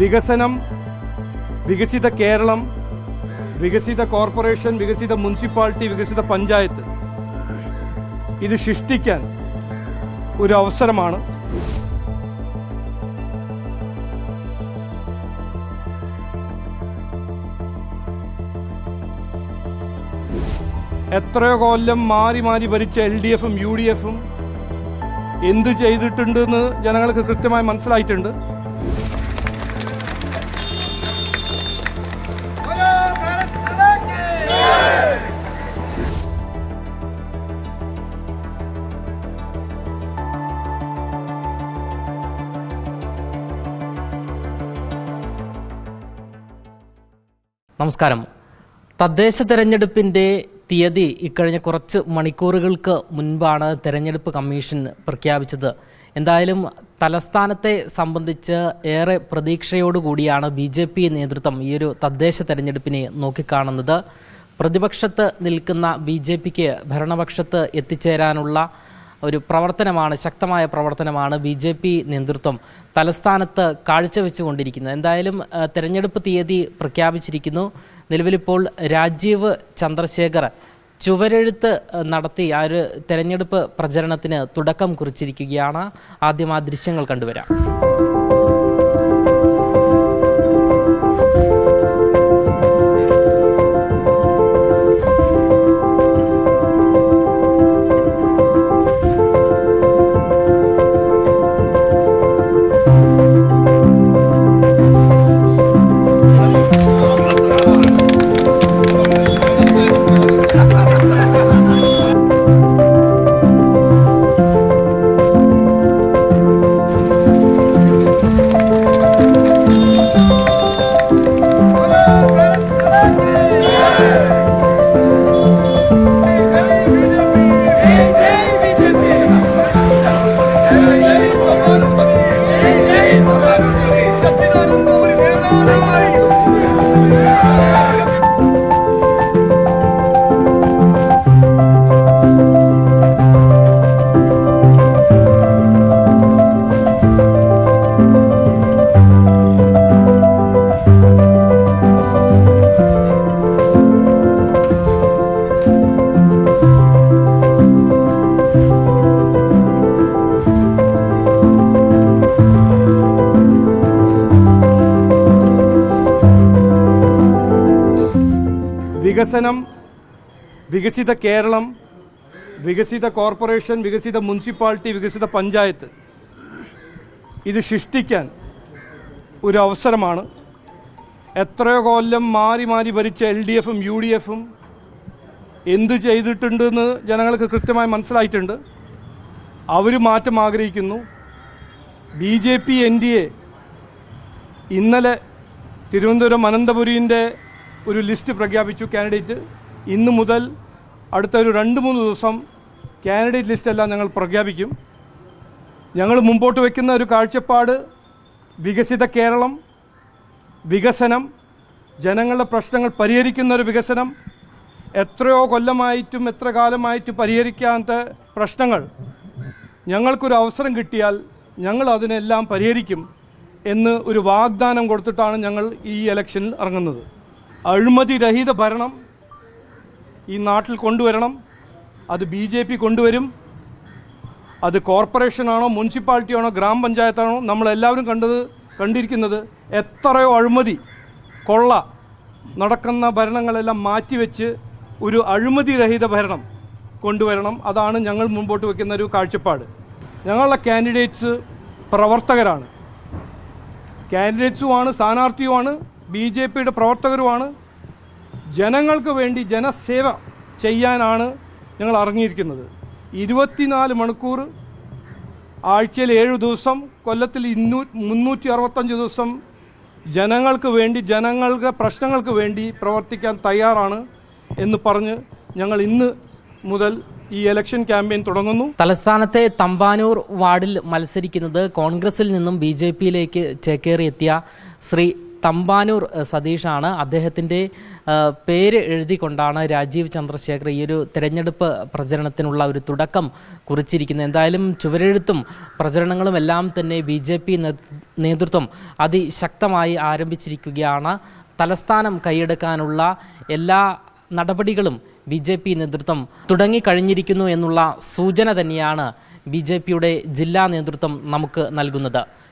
വികസനം വികസിത കേരളം വികസിത കോർപ്പറേഷൻ വികസിത മുനിസിപ്പാലിറ്റി വികസിത പഞ്ചായത്ത്. ഇത് സൃഷ്ടിക്കാൻ ഒരു അവസരമാണ്. എത്രയോ കൊല്ലം മാറി മാറി ഭരിച്ച എൽ ഡി എഫും യു ഡി എഫും എന്ത് ചെയ്തിട്ടുണ്ടെന്ന് ജനങ്ങൾക്ക് കൃത്യമായി മനസ്സിലായിട്ടുണ്ട്. നമസ്കാരം. തദ്ദേശ തെരഞ്ഞെടുപ്പിന്റെ തീയതി ഇക്കഴിഞ്ഞ കുറച്ച് മണിക്കൂറുകൾക്ക് മുൻപാണ് തെരഞ്ഞെടുപ്പ് കമ്മീഷൻ പ്രഖ്യാപിച്ചത്. എന്തായാലും തലസ്ഥാനത്തെ സംബന്ധിച്ച് ഏറെ പ്രതീക്ഷയോടുകൂടിയാണ് ബി ജെ പി നേതൃത്വം ഈ ഒരു തദ്ദേശ തെരഞ്ഞെടുപ്പിനെ നോക്കിക്കാണുന്നത്. പ്രതിപക്ഷത്ത് നിൽക്കുന്ന ബി ജെ പിക്ക് ഭരണപക്ഷത്ത് എത്തിച്ചേരാനുള്ള ഒരു പ്രവർത്തനമാണ് ശക്തമായ പ്രവർത്തനമാണ് ബി ജെ പി നേതൃത്വം തലസ്ഥാനത്ത് കാഴ്ചവെച്ചുകൊണ്ടിരിക്കുന്നത്. എന്തായാലും തിരഞ്ഞെടുപ്പ് തീയതി പ്രഖ്യാപിച്ചിരിക്കുന്നു. നിലവിലിപ്പോൾ രാജീവ് ചന്ദ്രശേഖർ ചുവരെഴുത്ത് നടത്തി ആ ഒരു തെരഞ്ഞെടുപ്പ് പ്രചരണത്തിന് തുടക്കം കുറിച്ചിരിക്കുകയാണ്. ആദ്യം ആ ദൃശ്യങ്ങൾ കണ്ടുവരാം. വികസനം വികസിത കേരളം വികസിത കോർപ്പറേഷൻ വികസിത മുനിസിപ്പാലിറ്റി വികസിത പഞ്ചായത്ത്. ഇത് സൃഷ്ടിക്കാൻ ഒരു അവസരമാണ്. എത്രയോ കൊല്ലം മാറി മാറി ഭരിച്ച എൽ ഡി എഫും യു ഡി എഫും എന്ത് ചെയ്തിട്ടുണ്ടെന്ന് ജനങ്ങൾക്ക് കൃത്യമായി മനസ്സിലായിട്ടുണ്ട്. അവർ മാറ്റം ആഗ്രഹിക്കുന്നു. B J P N D A ഇന്നലെ തിരുവനന്തപുരം അനന്തപുരിന്റെ ഒരു ലിസ്റ്റ് പ്രഖ്യാപിച്ചു കാൻഡിഡേറ്റ്. ഇന്ന് മുതൽ അടുത്ത ഒരു രണ്ട് മൂന്ന് ദിവസം കാൻഡിഡേറ്റ് ലിസ്റ്റ് എല്ലാം ഞങ്ങൾ പ്രഖ്യാപിക്കും. ഞങ്ങൾ മുമ്പോട്ട് വയ്ക്കുന്ന ഒരു കാഴ്ചപ്പാട് വികസിത കേരളം വികസനം ജനങ്ങളുടെ പ്രശ്നങ്ങൾ പരിഹരിക്കുന്ന ഒരു വികസനം എത്രയോ കൊല്ലമായിട്ടും എത്ര കാലമായിട്ടും പരിഹരിക്കാത്ത പ്രശ്നങ്ങൾ. ഞങ്ങൾക്കൊരു അവസരം കിട്ടിയാൽ ഞങ്ങൾ അതിനെല്ലാം പരിഹരിക്കും എന്ന് ഒരു വാഗ്ദാനം കൊടുത്തിട്ടാണ് ഞങ്ങൾ ഈ ഇലക്ഷനിൽ ഇറങ്ങുന്നത്. അഴിമതി രഹിത ഭരണം ഈ നാട്ടിൽ കൊണ്ടുവരണം അത് ബി ജെ പി കൊണ്ടുവരും അത് കോർപ്പറേഷനാണോ മുനിസിപ്പാലിറ്റിയാണോ ഗ്രാമപഞ്ചായത്താണോ നമ്മളെല്ലാവരും കണ്ടത് കണ്ടിരിക്കുന്നത് എത്രയോ അഴിമതി കൊള്ള നടക്കുന്ന ഭരണങ്ങളെല്ലാം മാറ്റിവെച്ച് ഒരു അഴിമതി രഹിത ഭരണം കൊണ്ടുവരണം. അതാണ് ഞങ്ങൾ മുമ്പോട്ട് വയ്ക്കുന്ന ഒരു കാഴ്ചപ്പാട്. ഞങ്ങളുടെ കാൻഡിഡേറ്റ്സ് പ്രവർത്തകരാണ്. കാൻഡിഡേറ്റ്സുമാണ് സ്ഥാനാർത്ഥിയുമാണ് ബി ജെ പിയുടെ പ്രവർത്തകരുമാണ്. ജനങ്ങൾക്ക് വേണ്ടി ജനസേവ ചെയ്യാനാണ് ഞങ്ങൾ ഇറങ്ങിയിരിക്കുന്നത്. ഇരുപത്തിനാല് മണിക്കൂർ ആഴ്ചയിൽ ഏഴ് ദിവസം കൊല്ലത്തിൽ ഇന്നൂ മുന്നൂറ്റി അറുപത്തഞ്ച് ദിവസം ജനങ്ങൾക്ക് വേണ്ടി ജനങ്ങളുടെ പ്രശ്നങ്ങൾക്ക് വേണ്ടി പ്രവർത്തിക്കാൻ തയ്യാറാണ് എന്ന് പറഞ്ഞ് ഞങ്ങൾ ഇന്ന് മുതൽ ഈ ഇലക്ഷൻ ക്യാമ്പയിൻ തുടങ്ങുന്നു. തലസ്ഥാനത്തെ തമ്പാനൂർ വാർഡിൽ മത്സരിക്കുന്നത് കോൺഗ്രസിൽ നിന്നും ബി ജെ പിയിലേക്ക് ചേക്കേറിയെത്തിയ ശ്രീ തമ്പാനൂർ സതീഷാണ് അദ്ദേഹത്തിന്റെ പേര് എഴുതിക്കൊണ്ടാണ് രാജീവ് ചന്ദ്രശേഖർ ഈ ഒരു തിരഞ്ഞെടുപ്പ് പ്രചരണത്തിനുള്ള ഒരു തുടക്കം കുറിച്ചിരിക്കുന്നത്. എന്തായാലും ചുവരെഴുത്തും പ്രചരണങ്ങളും എല്ലാം തന്നെ ബി ജെ പി നേതൃത്വം അതിശക്തമായി ആരംഭിച്ചിരിക്കുകയാണ്. തലസ്ഥാനം കൈയെടുക്കാനുള്ള എല്ലാ നടപടികളും ബി ജെ പി നേതൃത്വം തുടങ്ങിക്കഴിഞ്ഞിരിക്കുന്നു എന്നുള്ള സൂചന തന്നെയാണ് ബി ജെ പിയുടെ ജില്ലാ നേതൃത്വം നമുക്ക് നൽകുന്നത്.